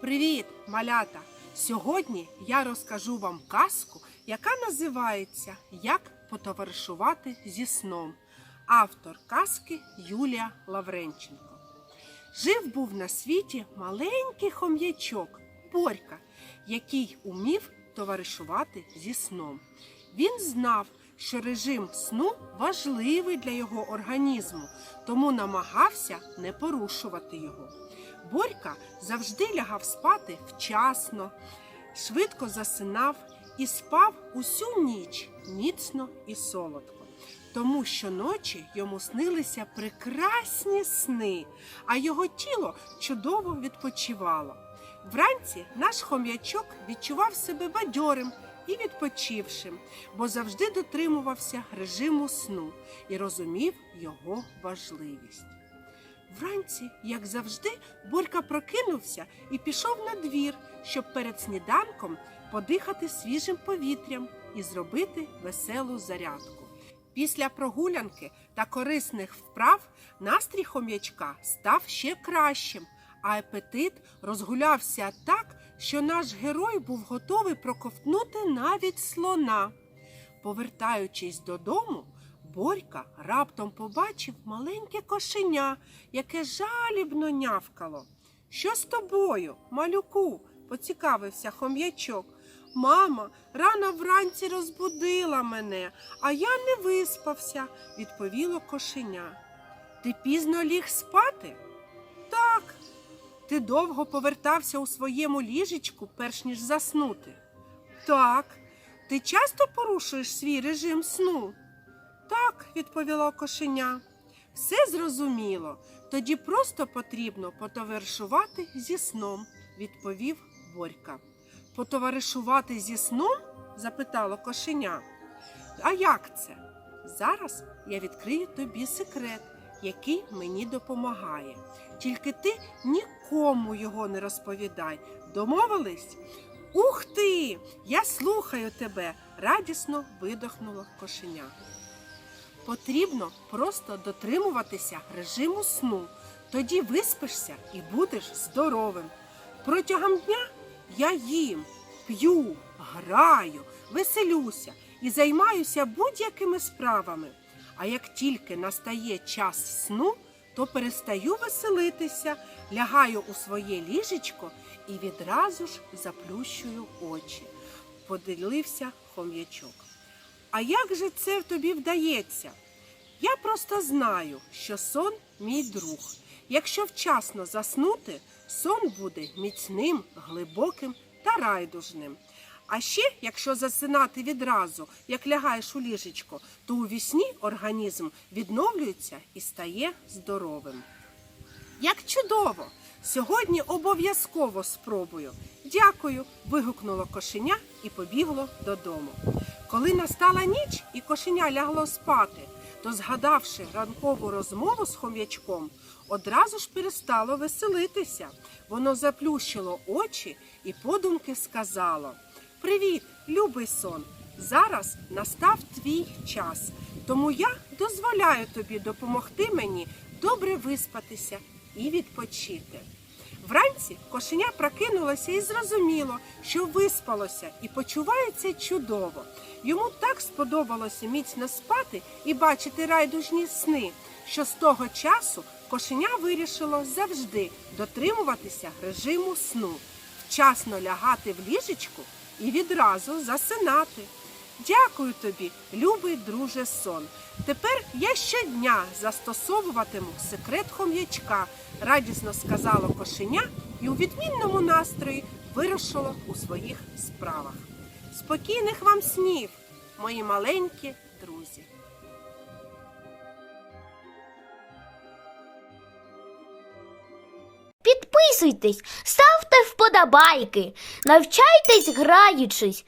Привіт, малята! Сьогодні я розкажу вам казку, яка називається Як потоваришувати зі сном. Автор казки Юлія Лавренченко. Жив був на світі маленький хом'ячок Борька, який умів товаришувати зі сном. Він знав, що режим сну важливий для його організму, тому намагався не порушувати його. Борька завжди лягав спати вчасно, швидко засинав і спав усю ніч міцно і солодко. Тому щоночі йому снилися прекрасні сни, а його тіло чудово відпочивало. Вранці наш хом'ячок відчував себе бадьорим і відпочившим, бо завжди дотримувався режиму сну і розумів його важливість. Вранці, як завжди, Борька прокинувся і пішов на двір, щоб перед сніданком подихати свіжим повітрям і зробити веселу зарядку. Після прогулянки та корисних вправ настрій хом'ячка став ще кращим, а апетит розгулявся так, що наш герой був готовий проковтнути навіть слона. Повертаючись додому, Борька раптом побачив маленьке кошеня, яке жалібно нявкало. Що з тобою, малюку? поцікавився хом'ячок. Мама рано вранці розбудила мене, а я не виспався, відповіло кошеня. Ти пізно ліг спати? Так. Ти довго повертався у своєму ліжечку, перш ніж заснути? Так. Ти часто порушуєш свій режим сну? Так, відповіло кошеня. Все зрозуміло. Тоді просто потрібно потоваришувати зі сном, відповів Борька. Потоваришувати зі сном? запитало кошеня. А як це? Зараз я відкрию тобі секрет, який мені допомагає. Тільки ти нікому його не розповідай. Домовились? Ух ти! Я слухаю тебе, радісно видохнуло кошеня. Потрібно просто дотримуватися режиму сну. Тоді виспишся і будеш здоровим. Протягом дня я їм, п'ю, граю, веселюся і займаюся будь-якими справами. А як тільки настає час сну, то перестаю веселитися, лягаю у своє ліжечко і відразу ж заплющую очі. Поділився хом'ячок. А як же це тобі вдається? Я просто знаю, що сон мій друг. Якщо вчасно заснути, сон буде міцним, глибоким та райдужним. А ще, якщо засинати відразу, як лягаєш у ліжечко, то у вісні організм відновлюється і стає здоровим. Як чудово! Сьогодні обов'язково спробую. Дякую. вигукнуло кошеня і побігло додому. Коли настала ніч і кошеня лягло спати, то, згадавши ранкову розмову з хом'ячком, одразу ж перестало веселитися. Воно заплющило очі і подумки сказало: Привіт, любий сон! Зараз настав твій час, тому я дозволяю тобі допомогти мені добре виспатися і відпочити. Вранці кошеня прокинулося і зрозуміло, що виспалося і почувається чудово. Йому так сподобалося міцно спати і бачити райдужні сни, що з того часу кошеня вирішило завжди дотримуватися режиму сну, вчасно лягати в ліжечку і відразу засинати. Дякую тобі, любий друже сон. Тепер я щодня застосовуватиму секрет хом'ячка, радісно сказало кошеня і у відмінному настрої вирушило у своїх справах. Спокійних вам снів, мої маленькі друзі. Підписуйтесь, ставте вподобайки, навчайтесь граючись